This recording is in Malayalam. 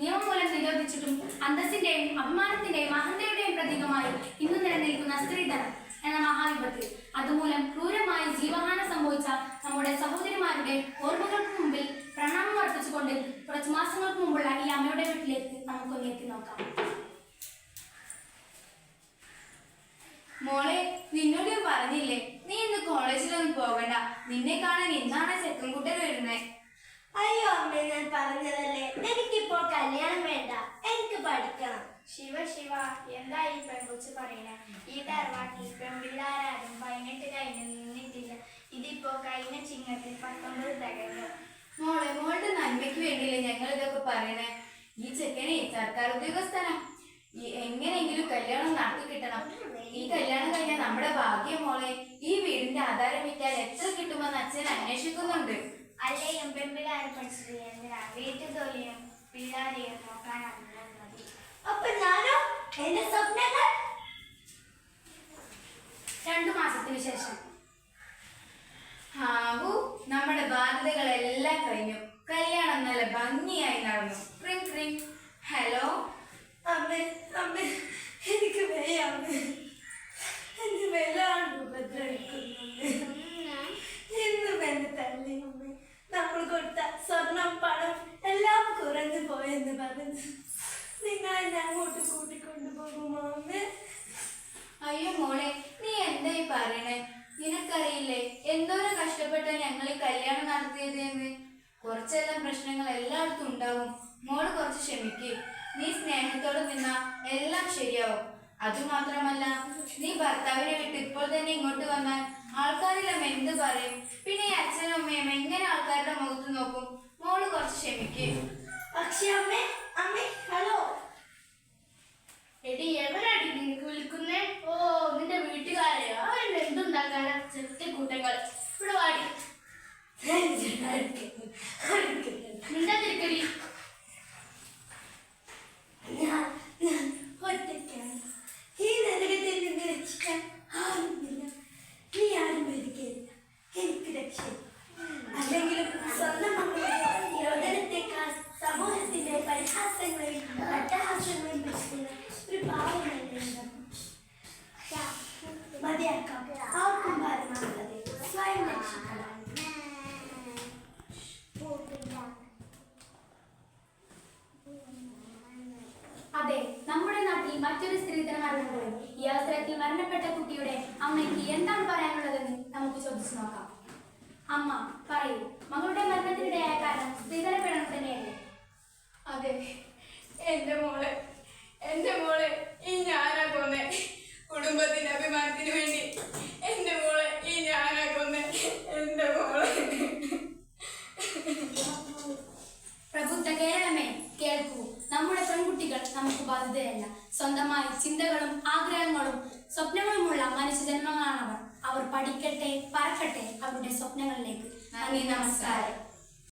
നിയമം മൂലം നിരോധിച്ചിട്ടും അന്തസ്സിന്റെയും അഭിമാനത്തിന്റെയും അഹന്തയുടെയും പ്രതീകമായി ഇന്ന് നിലനിൽക്കുന്ന സ്ത്രീധനം എന്ന മഹാവിപത്ത് അതുമൂലം ക്രൂരമായി ജീവഹാനം സംഭവിച്ച നമ്മുടെ സഹോദരിമാരുടെ ഓർമ്മകൾക്ക് മുമ്പിൽ പ്രണാമം അർപ്പിച്ചുകൊണ്ട് കുറച്ച് മാസങ്ങൾക്ക് മുമ്പുള്ള ഈ അമ്മയുടെ വീട്ടിലേക്ക് നമുക്കൊന്ന് എത്തി നോക്കാം. മോളെ നിന്നോട് പറഞ്ഞില്ലേ നീ ഇന്ന് കോളേജിലൊന്നും പോകണ്ട. നിന്നെ കാണാൻ ഇന്നാണ് ചെക്കൻകുട്ടൻ വരുന്നേ? അയ്യോ അമ്മ ഞാൻ പറഞ്ഞതല്ലേ. എനിക്കിപ്പോൾ കല്യാണം വേണ്ട. എനിക്ക് പഠിക്കണം. ശിവ ശിവ എന്താ ഈ പെൺകുച്ച് പറയണേ? ഈ തറവാട്ടിൽ പെൺപിള്ളാരും പതിനെട്ട് കഴിഞ്ഞ് നിന്നിട്ടില്ല. ഇതിപ്പോ കഴിഞ്ഞ ചിങ്ങത്തിൽ പത്തൊമ്പത് തകർന്നു മോളെ മോളുടെ നന്മയ്ക്ക് വേണ്ടിയില്ലേ ഞങ്ങൾ ഇതൊക്കെ പറയണേ? ഈ ചെക്കനെ സർക്കാർ ഉദ്യോഗസ്ഥനാ. ഈ എങ്ങനെയെങ്കിലും കല്യാണം നടത്തി കിട്ടണം. ഈ കല്യാണം കഴിഞ്ഞാൽ നമ്മുടെ ഭാഗ്യം മോളെ. ഈ വീടിന്റെ ആധാരം വിറ്റാൽ എത്ര കിട്ടുമെന്ന് അച്ഛൻ അന്വേഷിക്കുന്നുണ്ട്. അല്ലേ എം പെൺപിള്ളാരും എന്തിനാ? വീട്ടു ജോലിയും പിള്ളാരെയും നോക്കാൻ മതി അപ്പൊ ഞാനോ? എന്റെ സ്വപ്നങ്ങൾ? രണ്ടു മാസത്തിന് ശേഷം. ഹാവു നമ്മുടെ ബാധ്യതകളെല്ലാം കഴിഞ്ഞു. കല്യാണം നല്ല ഭംഗിയായി നടന്നു. Ring ring hello? അമ്മ അമ്മ എനിക്ക് വയ്യ അമ്മ എന്നെ വല്ലാണ്ട് ഉപദ്രവിക്കുന്നുണ്ട് ഇന്നും എന്നെ തല്ലി അമ്മ നമ്മൾ കൊടുത്ത സ്വർണം പണം എല്ലാം കുറഞ്ഞു പറഞ്ഞ് നിങ്ങൾ എന്നെ അങ്ങോട്ട് കൂട്ടിക്കൊണ്ടു പോകുമോ അമ്മ അയ്യോ മോളെ നീ എന്തായി പറയണേ? നിനക്കറിയില്ലേ എന്തോരം കഷ്ടപ്പെട്ട ഞങ്ങൾ കല്യാണം നടത്തിയത് എന്ന് കുറച്ചെല്ലാം പ്രശ്നങ്ങൾ എല്ലായിടത്തും ഉണ്ടാവും. മോൾ കുറച്ച് ക്ഷമിക്ക്. നീ സ്നേഹത്തോടെ നിന്ന എല്ലാം ശരിയാവും. അതുമാത്രമല്ല നീ ഭർത്താവിനെ വിട്ട് ഇപ്പോൾ തന്നെ ഇങ്ങോട്ട് വന്നാൽ ആൾക്കാരെല്ലാം എന്ത് പറയും? പിന്നെ ഈ അച്ഛനും അമ്മയും എങ്ങനെ ആൾക്കാരുടെ മുഖത്ത് നോക്കും? മോൾ കുറച്ച് ക്ഷമിക്ക്. പക്ഷെ അമ്മേ അമ്മേ ഹലോ. എടി എവരാടി നിനക്ക് വിളിക്കുന്നേ? ഓ നിന്റെ വീട്ടുകാരെയോ? അവരുടെ എന്തുണ്ടാക്കാനാ? കൂട്ടങ്ങൾ ഇവിടെ വാടി. ആർക്കും സ്വയം അതെ നമ്മുടെ നാട്ടിൽ മറ്റൊരു സ്ത്രീധന മരണങ്ങളും ഈ അവസരത്തിൽ മരണപ്പെട്ട കുട്ടിയുടെ അമ്മയ്ക്ക് എന്താണ് പറയാനുള്ളതെന്ന് നമുക്ക് ചോദിച്ചു നോക്കാം. അമ്മ പറയൂ. മകളുടെ മരണത്തിനിടയായ കാരണം സ്ത്രീധന പീഡനം തന്നെയല്ലേ? അതെ. എന്റെ മോളെ എന്റെ മോളെ ഈ കൊന്നേ കുടുംബത്തിന്റെ അഭിമാനത്തിന് വേണ്ടി എന്റെ മോളെ ഈ ഞാനാ കൊന്നേ. എന്റെ മോളെ. പ്രബുദ്ധ കേരളമേ കേൾക്കൂ. നമ്മുടെ പെൺകുട്ടികൾ നമുക്ക് ബാധ്യതയല്ല. സ്വന്തമായി ചിന്തകളും ആഗ്രഹങ്ങളും സ്വപ്നങ്ങളുമുള്ള മനുഷ്യജന്മങ്ങളാണവർ അവർ പഠിക്കട്ടെ പറക്കട്ടെ അവരുടെ സ്വപ്നങ്ങളിലേക്ക്. നന്ദി നമസ്കാരം.